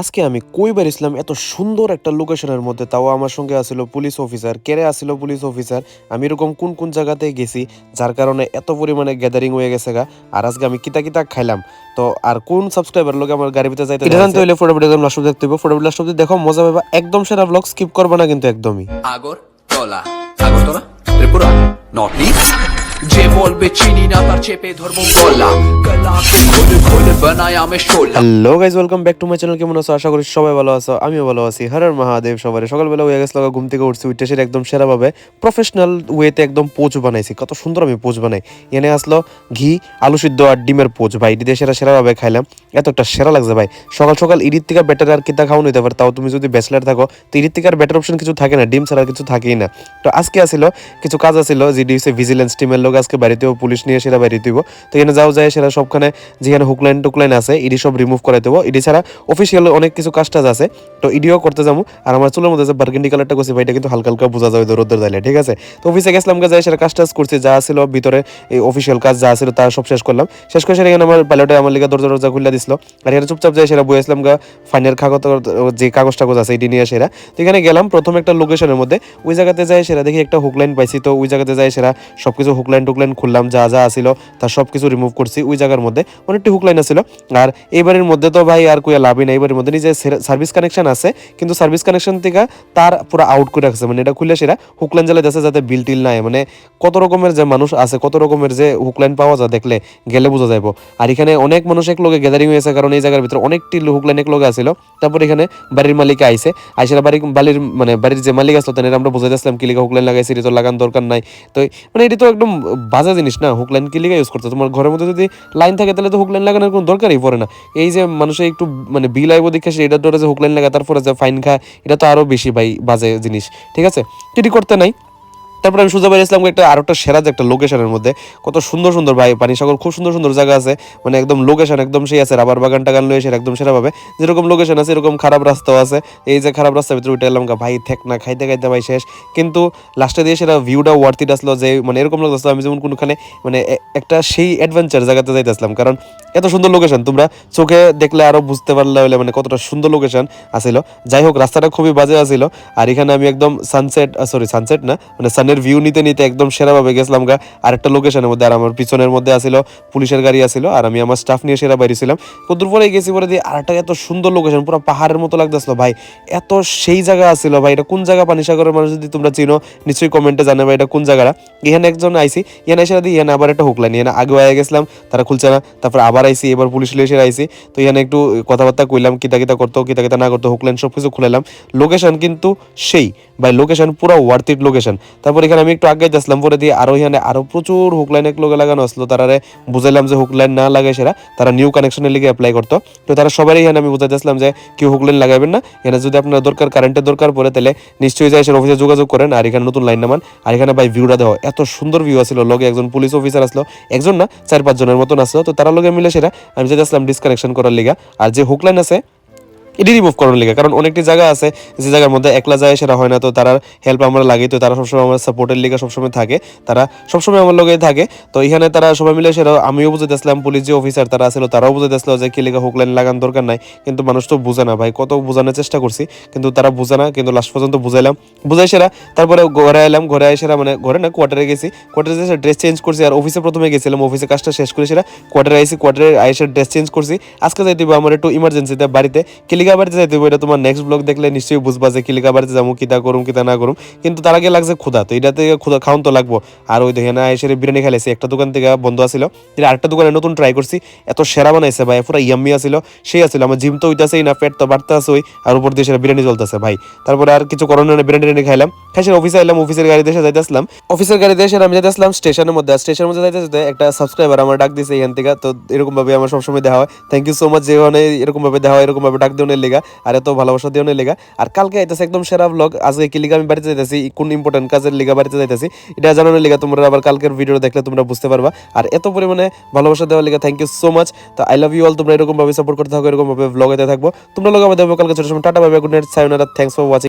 আজকে আমি কইবার ইসলাম এত সুন্দর একটা লোকেশনের মধ্যে তাও আমার সঙ্গে আসিল পুলিশ অফিসার কেড়ে আসিল পুলিশ অফিসার আমি এরকম কোন কোন জায়গাতে গেছি যার কারণে এত পরিমাণে গ্যাদারিং হয়ে গেছে গা আর আজকে আমি কিতা কিতা খাইলাম। তো আর কোন সাবস্ক্রাইবার লোক আমার গাড়ি ভিতরে যাইতে এটা জানতে হইলে ফটো ভিডিও একদম লাস্ট অব্দি দেখতে হবে ফটো ভিডিও লাস্ট অব্দি দেখো মজা পাবা একদম সেরা ব্লগ স্কিপ করবে না কিন্তু একদমই। আগরতলা আগরতলা? ত্রিপুরা? নর্থ ইস্ট যে বলবে চিনি না তার চেপে ধরবো গলা গলাকে hello guys welcome back to my channel কেমন আছো? আশা করি সবাই ভালো আছো। আমিও ভালো আছি। হরের মহাদেব সবার। সকালবেলা হয়ে গেছিল ঘুম থেকে উঠছি, উঠে সেটা একদম সেরাভাবে প্রফেশনাল ওয়েতে একদম পোচ বানাইছি। কত সুন্দর আমি পোচ বানাই। এনে আসলো ঘি, আলু সিদ্ধ আর ডিমের পোচ ভাই দিয়ে সেরা সেরাভাবে খাইলাম। এত একটা সেরা লাগছে ভাই। সকাল সকাল ইডির থেকে বেটার আর কিতা খাওয়ানো হইতে পারে। তাও তুমি যদি ব্যাচলার থাকো, তো ইডির থেকে আর বেটার অপশন কিছু থাকে না। ডিম ছাড়া কিছু থাকেই না। তো আজকে আসিল কিছু কাজ আসিল যেটি হচ্ছে ভিজিলেন্স টিমের লোক আজকে বাড়িতেও পুলিশ নিয়ে সেরা বাড়িতে দিব তো এখানে যাও যায় সেরা সবখানে যেখানে হুকলাইন টুকলাইন আছে ইডি সব রিমুভ করে দেবো। ইডি ছাড়া অফিসিয়াল অনেক কিছু কাজ টাজ আছে, তো ইডিও করতে যাব। আর আমার চুলের মধ্যে যে বার্গেন্ডি কালারটা করছি ভাই এটা কিন্তু হালকা হালকা বোঝা যাবে রোদ্দুর দাইলে ঠিক আছে? তো অফিসে গেছিলাম যাই সেটা কাজ টাজ করছি, যা ছিল ভিতরে এই অফিসিয়াল কাজ যা ছিল তা সব শেষ করলাম। শেষ করে সেটা আমার পাইলটে আমার লিগে দরজা দরজা খুলে দিছিল। আর এখানে চুপচাপ যাই সেটা বইয়েছিলাম গা ফাইনের কাগজ যে কাগজ টাগজ আছে এটি নিয়ে সেরা তো এখানে গেলাম, প্রথম একটা লোকেশনের মধ্যে। ওই জায়গাতে যাই সেরা দেখি একটা হুকলাইন পাইছি, তো ওই জায়গাতে যাই সেরা সবকিছু হুকলাইন টুকলাইন খুললাম, যা যা আসিল তার সব কিছু রিমুভ করছি। ওই জায়গার মধ্যে অনেকটি হুকলাইন আছিল। আর এইবারের মধ্যে তো ভাই আর কুয়া লাভই নাই। এবারের মধ্যে নিজে সার্ভিস কানেকশন আছে, কিন্তু সার্ভিস কানেকশন থেকে তার পুরো আউট করে রাখছে। মানে এটা খুলে সেরা হুকলাইন জ্বালা যাচ্ছে যাতে বিল টিল নাই। মানে কত রকমের যে মানুষ আছে, কত রকমের যে হুকলাইন পাওয়া যায় দেখলে গেলে বোঝা যাইব। আর এখানে অনেক মানুষ এক লোকে গ্যাদারিং হয়েছে, কারণ এই জায়গার ভিতরে অনেকটি হুকলাইন এক লোকে আছিল। তারপর এখানে বাড়ির মালিক আইসে বাড়ি বাড়ির মানে বাড়ির যে মালিক আসলো তাদের আমরা বুঝাই দিয়েছিলাম কিলিকা হুকলাইন লাগাইছি, এটা তো লাগান দরকার নাই। তো মানে এটি তো একদম বাজে জিনিস না হুকলাইন কিলিকা ইউজ করতে তোমার ঘরের মধ্যে যদি লাইন থাকে, তাহলে তো হুকলাইন লাগানোর কোনো দরকারই পড়ে না। এই যে মানুষে একটু মানে বিল আইব দেখে সে এটার ধরে যে হুকলাইন লাগা তারপরে যে ফাইন খায়, এটা তো আরও বেশি ভাই বাজে জিনিস, ঠিক আছে? এটি করতে নাই। তারপরে আমি সুজা ইসলাম একটা আরও একটা সেরা যে একটা লোকেশনের মধ্যে। কত সুন্দর সুন্দর ভাই, পানি সাগর খুব সুন্দর সুন্দর জায়গা আছে। মানে একদম লোকেশন একদম সেই আছে, রাবার বাগান টাগান লয়ে এসে একদম সেরাভাবে। যেরকম লোকেশন আছে, এরকম খারাপ রাস্তাও আছে। এই যে খারাপ রাস্তার ভিতরে উঠে এলাম ভাই থেক না, খাইতে খাইতে ভাই শেষ। কিন্তু লাস্টে দিয়ে সেটা ভিউটা ওয়ার্থিট আসলো যে মানে এরকম লাগতো আমি যেমন কোনখানে মানে একটা সেই অ্যাডভেঞ্চার জায়গাতে যাইতেছিলাম। কারণ এত সুন্দর লোকেশন তোমরা চোখে দেখলে আরও বুঝতে পারলে হলে মানে কতটা সুন্দর লোকেশন আসিল। যাই হোক, রাস্তাটা খুবই বাজে আসিল। আর এখানে আমি একদম সানসেট সরি সানসেট না মানে সানের ভিউ নিতে নিতে একদম সেরাভাবে গেছিলাম গা। আরেকটা লোকেশনের মধ্যে, আর আমার পিছনের মধ্যে আসিল, পুলিশের গাড়ি আসিল, আর আমি আমার স্টাফ নিয়ে সেরা বাইরেছিলাম কতদূর পরে গেছি পরে দিয়ে আরেকটা এত সুন্দর লোকেশন পুরো পাহাড়ের মতো লাগতেছিল ভাই। এত সেই জায়গা আসিল ভাই, এটা কোন জায়গা? পানিসাগরের মানুষ যদি তোমরা চিনো, নিশ্চয়ই কমেন্টে জানাবে এটা কোন জায়গাটা? এখানে একজন আইসি, এখানে এসে দিয়ে এখানে আবার একটা হুকলাইন এখানে আগে হয়ে গেছিলাম, তারা খুলছে না, তারপর আবার আইসি, এবার পুলিশ এসে আইসি। তো এখানে একটু কথাবার্তা কইলাম কিতা কিতা করতো কিতা কিতা না করতো হুকলাইন সব কিছু খুলাইলাম লোকেশন কিন্তু সেই, ভাই লোকেশন পুরো ওয়ার্থ ইট লোকেশন তারপর এখানে আমি একটু আগে যাচ্ছিলাম পরে দিয়ে আরও এখানে আরও প্রচুর হুকলাইন এক লোকে লাগানো আসলো। তারারে বুঝাইলাম যে হুকলাইন না লাগাই সেরা, তারা নিউ কানেকশনের লিগে অ্যাপ্লাই করতো। তো তারা সবাই এখানে আমি বুঝাইতেছিলাম যে কেউ হুকলাইন লাগাবেন না। এখানে যদি আপনার দরকার কারেন্টের দরকার পড়ে, তাহলে নিশ্চয়ই যাই সেটা অফিসে যোগাযোগ করেন। আর এখানে নতুন লাইন নামান। আর এখানে ভাই ভিউটা দেওয়া এত সুন্দর ভিউ আসলো। লগে একজন পুলিশ অফিসার আসলো। একজন না, চার পাঁচ জনের মতন আসলো। তো তারা লগে মিলে সেটা আমি যেতেছিলাম ডিসকানেকশন করার লিগা। আর যে হুকলাইন আছে এটি রিমুভ করানোর লিগে। কারণ অনেকটি জায়গা আছে, যে জায়গার মধ্যে একলা যায় সেটা হয় না, তো তারা হেল্প আমরা লাগি তো তারা সবসময় আমার সাপোর্টের লিগে সবসময় থাকে। তারা সবসময় আমার লগে থাকে। তো এখানে তারা সবাই মিলে সেটা আমিও বুঝাইতেছিলাম পুলিশ যে অফিসার তারা ছিল, তারাও বুঝাইতেছিল যে কি লিগে হুকলাইন লাগান দরকার নাই। কিন্তু মানুষ তো বুঝে না ভাই, কত বোঝানোর চেষ্টা করছি। কিন্তু তারা বুঝে না, কিন্তু লাস্ট পর্যন্ত বুঝাইলাম। বুঝাই সেরা, তারপরে ঘরে এলাম, ঘরে এসে মানে ঘরে না কোয়ার্টারে গেছি। কোয়ার্টারে এসে ড্রেস চেঞ্জ করছি আর অফিসে প্রথমে গেছিলাম। অফিসে কাজটা শেষ করে সেরা কোয়ার্টারে আইসি কোয়ার্টারে আইসে ড্রেস চেঞ্জ করছি। আজকে যাইতে হবে আমার একটু ইমার্জেন্সিতে বাড়িতে। কিলিকা বাড়িতে যাইতে এটা তোমার নেক্সট ব্লগ দেখলে নিশ্চয়ই বুঝবা যে কিলিকা বাড়িতে যাব কিতা করুম কিতা না করুম। কিন্তু তার আগে লাগছে ক্ষুধা, তো এটাতে ক্ষুধা খাওয়ান তো লাগবো। আর ওই দেখে না এসে বিরিয়ানি খাইলেছি একটা দোকান থেকে বন্ধ আছিল এটা আরেকটা দোকানে নতুন ট্রাই করছি, এত সেরা বানাইছে ভাই, পুরো ইয়াম্মি আছিল, সেই আছিল, আমার জিম তো হইতাছেই না, পেট তো বাড়তে আছে ওই আর উপর দিয়ে সেটা বিরিয়ানি চলতেছে ভাই। তারপরে আর কিছু করোনা বিরিয়ানি টিরিয়ানি খাইলাম, খাই সেটা অফিসে এলাম অফিসের গাড়ি দেশে যাইতে আসলাম। অফিসের গাড়ি দেশে আমি যাইতেছিলাম স্টেশনের মধ্যে স্টেশনের মধ্যে যাইতে যেতে একটা সাবস্ক্রাইবার আমার ডাক দিছে এখান থেকে, তো এরকম ভাবে আমার সবসময় দেওয়া হয়। থ্যাংক ইউ সো মাচ যে মানে এরকম ভাবে দেওয়া হয় এরকম ভাবে ডাক দেওয়ার লেগা, আর এত ভালোবাসা দেওয়ার লেগা। আর কালকে আইতেছে একদম সেরা ব্লগ আজকে কি লিগা আমি বাড়িতে যাইতেছি, কোন ইম্পর্টেন্ট কাজের লিগা বাড়িতে যাইতেছি, এটা জানানোর লিগা তোমরা আবার কালকের ভিডিও দেখলে তোমরা বুঝতে পারবা। আর এত পরিমাণে ভালোবাসা দেওয়ার লিগা থ্যাংক ইউ সো মাচ তো আই লাভ ইউ অল তোমরা এরকমভাবে সাপোর্ট করতে থাকো, এরকমভাবে ব্লগেতে থাকব। তোমরা লোক আমাদের কালকে ছোট সময়, টাটা ভাবে good night সাইনারা thanks for watching